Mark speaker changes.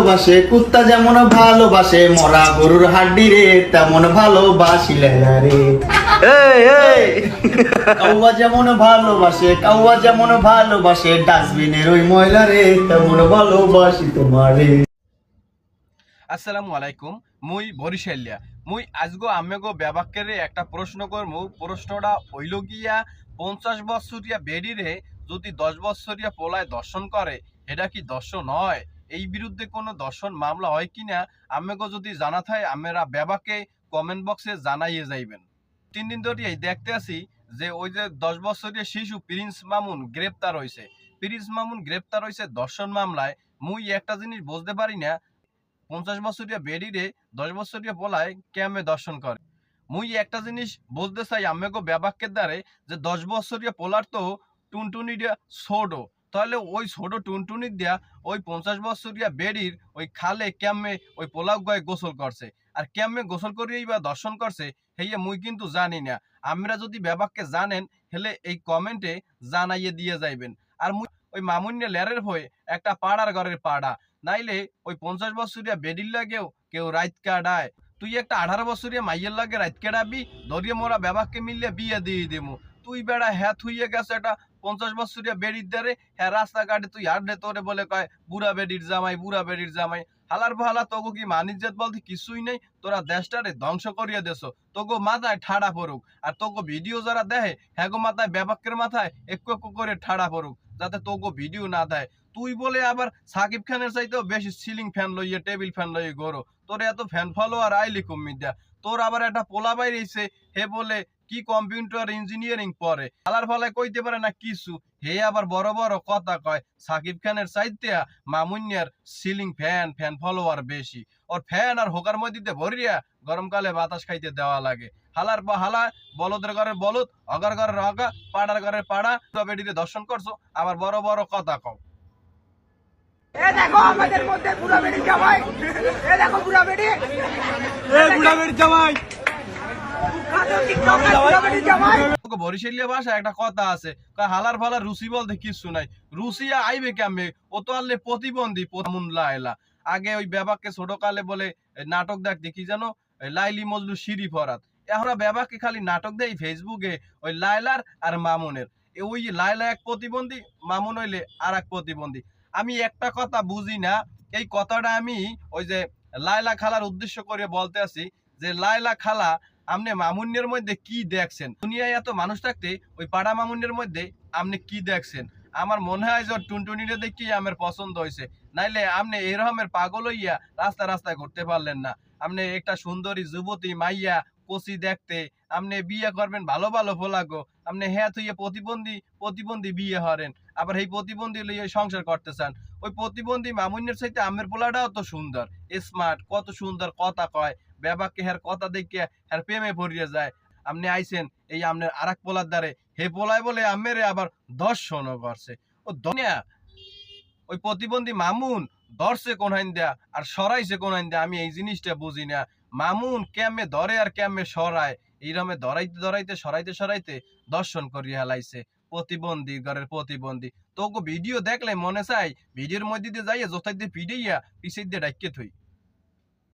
Speaker 1: ভালোবাসে কুত্তা যেমন ভালোবাসে মরা গরুর হাড্ডি রে তেমন ভালোবাসিলে রে। কাউয়া যেমন ভালোবাসে কাউয়া যেমন ভালোবাসে ডাস্টবিনের ওই ময়লা রে তেমন ভালোবাসি তোমারে।
Speaker 2: আসসালামু আলাইকুম মুই বরিশালিয়া। মুই আজগো আমেগো ব্যাবাক্যেরে একটা প্রশ্ন করমু প্রশ্নটা হইল গিয়া পঞ্চাশ বছরিয়া বেডিরে যদি দশ বছরিয়া পোলায় দর্শন করে এটা কি দর্শন হয়? এই বিরুদ্ধে কোনো দর্শন মামলা হয় কিনা আমেগো যদি জানা থাকে আমরা ব্যাবাকে কমেন্ট বক্সে জানাইয়ে যাইবেন। তিন দিন ধরে এই দেখতে আছি যে ওই যে দশ বছরের শিশু প্রিন্স মামুন গ্রেপ্তার হয়েছে প্রিন্স মামুন গ্রেপ্তার হয়েছে দর্শন মামলায়। মুই একটা জিনিস বুঝতে পারি না, পঞ্চাশ বছরিয়া বেডিরে দশ বছরীয় বলায় ক্যামে দর্শন করে? মুই একটা জিনিস বলতে চাই আমেগো ব্যাবাক্যের দ্বারে যে দশ বছরিয়া পোলার তো টুনটুনি দিয়া ছোটো তাহলে ওই ছোট টুনটুনি দিয়া ওই পঞ্চাশ বছরিয়া বেডির ওই খালে ক্যামে ওই পোলাও গায়ে গোসল করছে? আর ক্যামে গোসল করিয়েই বা দর্শন করছে হেয়ে মুই কিন্তু জানি না। আমরা যদি ব্যাবাককে জানেন, হেলে এই কমেন্টে জানাইয়ে দিয়ে যাইবেন। আর মুই ওই মামুন্যে লেরের হয়ে একটা পাড়ার ঘরের পাড়া। নাইলে ওই পঞ্চাশ বছরিয়া বেডির লাগেও কেউ রাইত কাটায়। তুই একটা আঠারো বছরিয়া মাইয়ের লাগে রাইত কাটাবি, ধরিয়ে মোরা ব্যাবাককে মিললে বিয়ে দিয়ে দেবো তুই বেড়া হ্যাঁ থুইয়ে গেছে একটা পঞ্চাশ বছরিয়া বেডির দ্বারে হ্যাঁ রাস্তাঘাটে তুই হাঁটলে তোরে বলে কয়, বুড়া বেডির জামাই, বুড়া বেডির জামাই। হালার ভালা তোগো কি মানিজ্জাত বলতে কিছুই নেই? তোরা দেশটারে ধ্বংস করিয়ে দেছো। তোগো মাথায় ঠাড়া পড়ুক। আর তোগো ভিডিও যারা দেখে হ্যাগো মাথায় ব্যাবাক্যের মাথায় একটু একটু করে ঠাড়া পড়ুক, যাতে তোগো ভিডিও না দেয়। তুই বলে আবার সাকিব খানের চাইতেও বেশি সিলিং ফ্যান লইয়ে টেবিল ফ্যান লইয়ে গরো তোর এত ফ্যান ফলোয়ার আইলি কমি দেয়া তোর আবার একটা পোলা বাইরেছে হে বলে কি কম্পিউটার ইঞ্জিনিয়ারিং পড়ে? আলার ফালায় কইতে পারে না কিছু। হে আবার বড় বড় কথা কয় সাকিব খানের চাইতে মামুনিয়ার সিলিং ফ্যান ফ্যান ফলোয়ার বেশি। ওর ফ্যান আর হোকার মধ্যে ভরিয়া গরমকালে বাতাস খাইতে দেওয়া লাগে। হালার বা হালা বলদের ঘরের বলদ অগার ঘরের অগা পাড়ার ঘরের পাড়া বেডিতে দর্শন করছ আবার বড় বড় কথা কও।
Speaker 3: এ দেখো আমাদের মধ্যে বুড়া বেড়ি জামাই। এ দেখো বুড়া বেড়ি
Speaker 4: এ বুড়া বেড়ি জামাই।
Speaker 3: বুড়া বেড়ি জামাই।
Speaker 2: তোকে বরিশালীয় ভাষা একটা কথা আছে। হালার ফালার রুসি বলতে কিছু নাই। রুসিয়া আইবে কেমনে? ও তো আনলে প্রতিবন্ধী লাইলা আগে ওই ব্যাবাককে ছোট কালে বলে নাটক দেখতে, কি জানো? লাইলি মজলু শিরি ফরাত। এখন ব্যাবাককে খালি নাটক দেয় ফেসবুকে, ওই লাইলার আর মামুনের। ওই লাইলা এক প্রতিবন্ধী, মামুন হইলে আর এক প্রতিবন্ধী। আমি একটা কথা বুঝি না, এই কথাটা আমি ওই যে লাইলা খালার উদ্দেশ্য করে বলতে আছি যে লাইলা খালা আপনি মামুন্যের মধ্যে কি দেখছেন? দুনিয়ায় এত মানুষ থাকতে ওই পাড়া মামুন্যের মধ্যে আপনি কি দেখছেন? আমার মনে হয় যে ওর টুনটুনিটা দেখি আমার পছন্দ হয়েছে। নাইলে আপনি এরকমের পাগল হইয়া রাস্তা রাস্তায় ঘুরতে পারলেন না। আপনি একটা সুন্দরী যুবতী মাইয়া কচি দেখতে আপনি বিয়ে করবেন ভালো ভালো ফোলাগো আপনি হ্যাঁ থুইয়ে প্রতিবন্ধী প্রতিবন্ধী বিয়ে হরেন। আবার এই প্রতিবন্ধী লইয়ে সংসার করতে চান। ওই প্রতিবন্ধী মামুন্যের চাইতে আমের পোলাটাও তো সুন্দর। স্মার্ট, কত সুন্দর কথা কয়। ব্যাবাকে হের কথা দেখে হের প্রেমে ভরিয়ে যায়। আপনি আইছেন এই আপনার আরেক পোলার দ্বারে। হে পোলায় বলে আমেরে আবার দর্শনও করছে। ও দুনিয়া ওই প্রতিবন্ধী মামুন ধরছে কোন হাইন দেয়া আর সরাইছে কোন হাইন দেয়া, আমি এই জিনিসটা বুঝি না। মামুন কেমে ধরে আর কেমে সরায়? এইরমে ধরাইতে ধরাইতে, সরাইতে সরাইতে দর্শন করিয়া হেলাইছে। প্রতিবন্ধী, ঘরের প্রতিবন্ধী। তোকে ভিডিও দেখলে মনে চাই ভিডিওর মধ্যে দিয়ে যাইয়া জোতাই দিয়ে পিড়াইয়া পিছিয়ে দিয়ে ডাইকে থই।